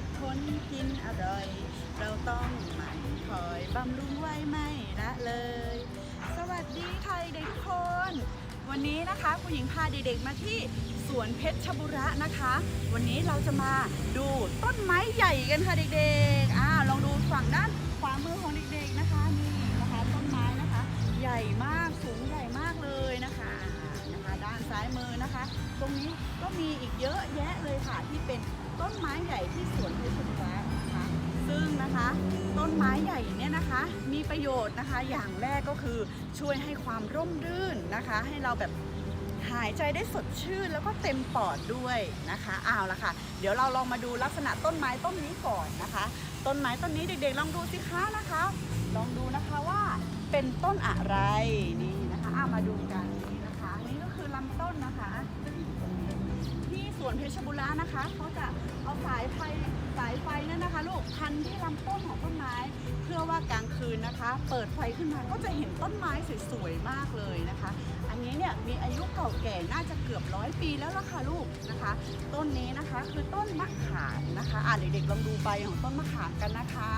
เก็บผลกินอร่อย เราต้องหมั่นคอยบำรุงไว้ไม่ละเลย สวัสดีค่ะเด็กทุกคน วันนี้นะคะคุณหญิงพาเด็กๆมาที่สวนเพชรชบุระนะคะ วันนี้เราจะมาดูต้นไม้ใหญ่กันค่ะเด็กๆอ่าลองดูฝั่งด้านขวามือของเด็กๆนะคะนี่นะคะต้นไม้นะคะ ใหญ่มากสูงใหญ่มากเลยนะคะนะคะ ด้านซ้ายมือนะคะ ตรงนี้ก็มีอีกเยอะแยะเลยค่ะที่เป็น ต้นไม้ใหญ่ที่สวนเพชรบุรีนะคะ ซึ่งนะคะต้นไม้ใหญ่เนี่ยนะคะมีประโยชน์นะคะ อย่างแรกก็คือช่วยให้ความร่มรื่นนะคะ ให้เราแบบหายใจได้สดชื่นแล้วก็เต็มปอดด้วยนะคะเอาละค่ะ เดี๋ยวเราลองมาดูลักษณะต้นไม้ต้นนี้ก่อนนะคะ ต้นไม้ต้นนี้เด็กๆลองดูสิคะนะคะ ลองดูนะคะว่าเป็นต้นอะไรนี่นะคะเอามาดูกันนี่นะคะนี่ก็คือลำต้นนะคะ สวนเพชรบุรีนะคะเขาจะเอาสายไฟสายไฟเนั่นนะคะลูกพันที่ลำต้นของต้นไม้ เพื่อว่ากลางคืนนะคะ เปิดไฟขึ้นมาก็จะเห็นต้นไม้สวยๆมากเลยนะคะ อันนี้เนี่ยมีอายุเก่าแก่น่าจะเกือบร้อยปีแล้วล่ะค่ะลูกนะคะ ต้นนี้นะคะคือต้นมะขามนะคะอ่าเด็กๆลองดูใบของต้นมะขามกันนะคะ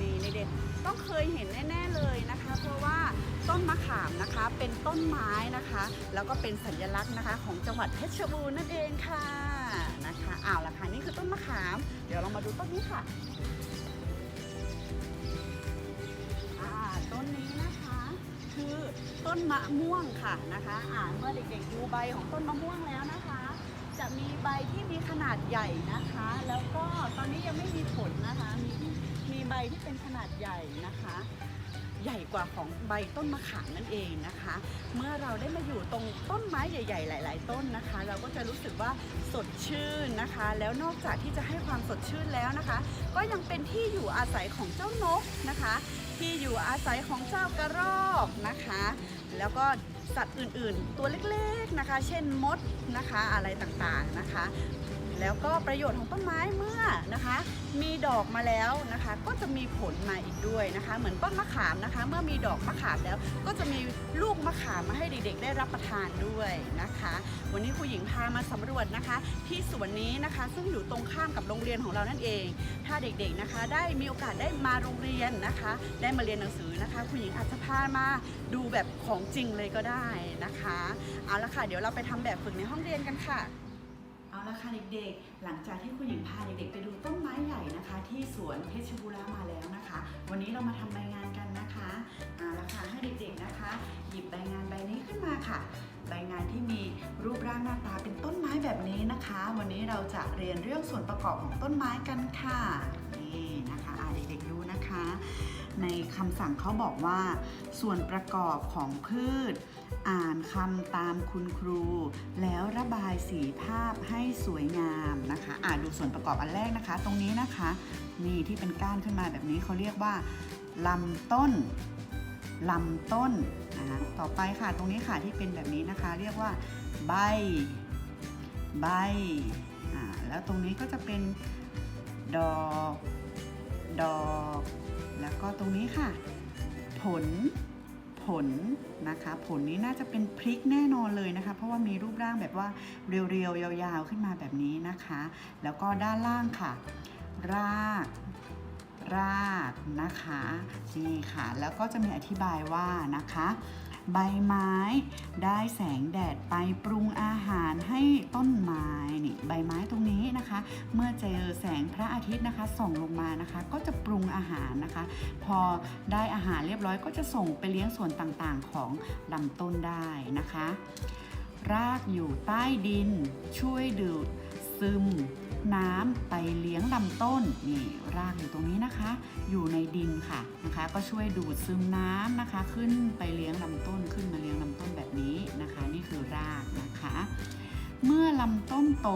นี่เด็กๆต้องเคยเห็นแน่ๆเลยนะคะ เพราะว่าต้นมะขามนะคะเป็นต้นไม้นะคะ แล้วก็เป็นสัญลักษณ์นะคะของจังหวัดเพชรบูรณ์นั่นเองค่ะนะคะอ้าวละค่ะนี่คือต้นมะขาม เดี๋ยวเรามาดูต้นนี้ค่ะต้นนี้นะคะคือต้นมะม่วงค่ะนะคะอ่าเมื่อเด็กๆดูใบของต้นมะม่วงแล้วนะคะ จะมีใบที่มีขนาดใหญ่นะคะ แล้วก็ตอนนี้ยังไม่มีผลนะคะมี ใบที่เป็นขนาดใหญ่นะคะ ใหญ่กว่าของใบต้นมะขามนั่นเองนะคะ เมื่อเราได้มาอยู่ตรงต้นไม้ใหญ่ ๆ หลาย ๆ ต้นนะคะ เราก็จะรู้สึกว่าสดชื่นนะคะ แล้วนอกจากที่จะให้ความสดชื่นแล้วนะคะ ก็ยังเป็นที่อยู่อาศัยของเจ้านกนะคะ ที่อยู่อาศัยของเจ้ากระรอกนะคะ แล้วก็สัตว์อื่นๆ ตัวเล็กๆนะคะ เช่นมดนะคะอะไรต่างๆนะคะ แล้วก็ประโยชน์ของต้นไม้เมื่อนะคะ มีดอกมาแล้วนะคะ ก็จะมีผลมาอีกด้วยนะคะ เหมือนต้นมะขามนะคะ เมื่อมีดอกมะขามแล้ว ก็จะมีลูกมะขามมาให้เด็กๆได้รับประทานด้วยนะคะ วันนี้ครูหญิงพามาสำรวจนะคะ ที่สวนนี้นะคะ ซึ่งอยู่ตรงข้ามกับโรงเรียนของเรานั่นเอง ถ้าเด็กๆนะคะ ได้มีโอกาสได้มาโรงเรียนนะคะ ได้มาเรียนหนังสือนะคะครูหญิงอาจจะพามาดูแบบของจริงเลยก็ได้นะคะ เอาละค่ะ เดี๋ยวเราไปทำแบบฝึกในห้องเรียนกันค่ะ เอาละค่ะเด็กๆ หลังจากที่คุณหญิงพาเด็กๆไปดูต้นไม้ใหญ่นะคะ ที่สวนเพชรบุรีมาแล้วนะคะ วันนี้เรามาทำใบงานกันนะคะเอาละค่ะให้เด็กๆนะคะ หยิบใบงานใบนี้ขึ้นมาค่ะ ใบงานที่มีรูปร่างหน้าตาเป็นต้นไม้แบบนี้นะคะ วันนี้เราจะเรียนเรื่องส่วนประกอบของต้นไม้กันค่ะ นี่นะคะอ่าเด็กๆดูนะคะ ในคำสั่งเขาบอกว่า ส่วนประกอบของพืช อ่านคำตามคุณครู แล้วระบายสีภาพให้สวยงามนะคะ อ่านดูส่วนประกอบอันแรกนะคะ ตรงนี้นะคะ นี่ที่เป็นก้านขึ้นมาแบบนี้เขาเรียกว่าลำต้นลำต้นนะคะต่อไปค่ะตรงนี้ค่ะที่เป็นแบบนี้นะคะ เรียกว่าใบ ใบอ่าแล้วตรงนี้ก็จะเป็นดอก ดอก แล้วก็ตรงนี้ค่ะ ผล ผลนะคะ ผลนี้น่าจะเป็นพริกแน่นอนเลยนะคะ เพราะว่ามีรูปร่างแบบว่าเรียวๆยาวๆขึ้นมาแบบนี้นะคะ แล้วก็ด้านล่างค่ะ รากรากนะคะนี่ค่ะ แล้วก็จะมีอธิบายว่านะคะ ใบไม้ ได้แสงแดดไปปรุงอาหารให้ต้นไม้นี่ใบไม้ตรงนี้นะคะ เมื่อเจอแสงพระอาทิตย์นะคะส่องลงมานะคะ ก็จะปรุงอาหารนะคะ พอได้อาหารเรียบร้อยก็จะส่งไปเลี้ยงส่วนต่างๆของลำต้นได้นะคะ รากอยู่ใต้ดินช่วยดูดซึม น้ำไปเลี้ยงลำต้นนี่รากอยู่ตรงนี้นะคะ อยู่ในดินค่ะนะคะ ก็ช่วยดูดซึมน้ำนะคะ ขึ้นไปเลี้ยงลำต้นขึ้นมาเลี้ยงลำต้นแบบนี้นะคะ นี่คือรากนะคะเมื่อลำต้นโต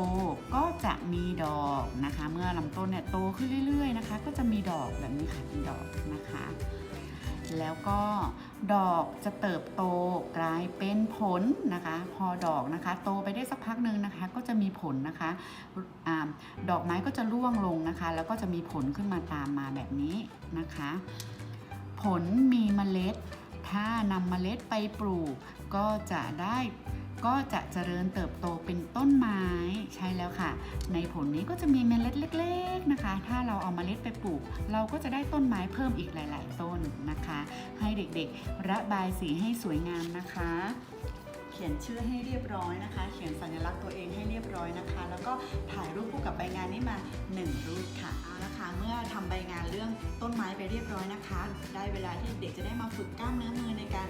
ก็จะมีดอกนะคะ เมื่อลำต้นเนี่ยโตขึ้นเรื่อยๆนะคะ ก็จะมีดอกแบบนี้ค่ะเป็นดอกนะคะ แล้วก็ดอกจะเติบโตกลายเป็นผลนะคะ พอดอกนะคะ โตไปได้สักพักหนึ่งนะคะ ก็จะมีผลนะคะอดอกไม้ก็จะร่วงลงนะคะ แล้วก็จะมีผลขึ้นมาตามมาแบบนี้นะคะ ผลมีเมล็ด ถ้านำเมล็ดไปปลูกก็จะได้ ก็จะเจริญเติบโตเป็นต้นไม้ใช่แล้วค่ะ ในผลนี้ก็จะมีเมล็ดเล็ก ๆนะคะ ถ้าเราเอาเมล็ดไปปลูก เราก็จะได้ต้นไม้เพิ่มอีกหลาย ๆ ต้นนะคะ ให้เด็กๆ ระบายสีให้สวยงามนะคะ เขียนชื่อให้เรียบร้อยนะคะ เขียนสัญลักษณ์ตัวเองให้เรียบร้อยนะคะ แล้วก็ถ่ายรูปคู่กับใบงานนี้มา 1 รูปค่ะเอาละค่ะเมื่อทำใบงานเรื่องต้นไม้ไปเรียบร้อยนะคะ ได้เวลาที่เด็กจะได้มาฝึกกล้ามเนื้อมือในการ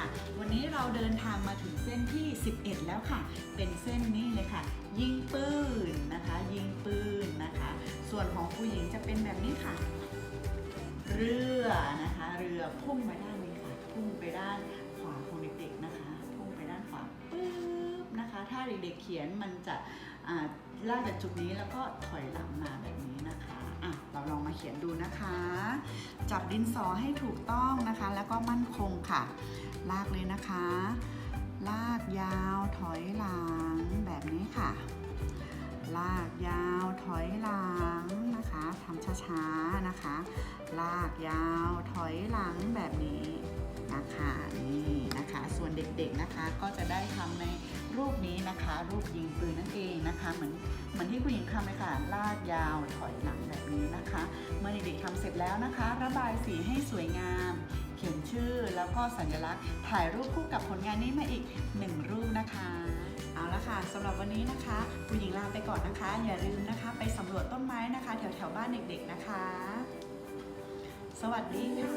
ค่ะ วันนี้เราเดินทางมาถึงเส้นที่ 11 แล้วค่ะ เป็นเส้นนี้เลยค่ะ ยิงปืนนะคะ ยิงปืนนะคะ ส่วนของผู้หญิงจะเป็นแบบนี้ค่ะ เรือนะคะ เรือพุ่งไปด้านนี้ค่ะ พุ่งไปด้านขวาของเด็กๆนะคะ พุ่งไปด้านขวาปึ๊บนะคะ ถ้าเด็กๆเขียนมันจะอ่าลากจากจุดนี้แล้วก็ถอยหลังมาแบบนี้นะคะอะเราลอง มาเขียนดูนะคะ จับดินสอให้ถูกต้องนะคะ แล้วก็มั่นคงค่ะ ลากเลยนะคะ ลากยาวถอยหลังแบบนี้ค่ะ ลากยาวถอยหลัง ทำช้าๆนะคะ ลากยาวถอยหลังแบบนี้นะคะนี่นะคะ ส่วนเด็กๆนะคะก็จะได้ทำในรูปนี้นะคะ รูปยิงปืนนั่นเองนะคะ เหมือนเหมือนที่ผู้หญิงทำเลยค่ะ ลากยาวถอยหลังแบบนี้นะคะ เมื่อเด็กๆทำเสร็จแล้วนะคะ ระบายสีให้สวยงามเขียนชื่อแล้วก็สัญลักษณ์ถ่ายรูปคู่กับผลงานนี้มาอีกหนึ่งรูปนะคะ สำหรับวันนี้นะคะคุณหญิงลาไปก่อนนะคะ อย่าลืมนะคะ ไปสำรวจต้นไม้นะคะ แถวแถวบ้านเด็กๆนะคะ สวัสดีค่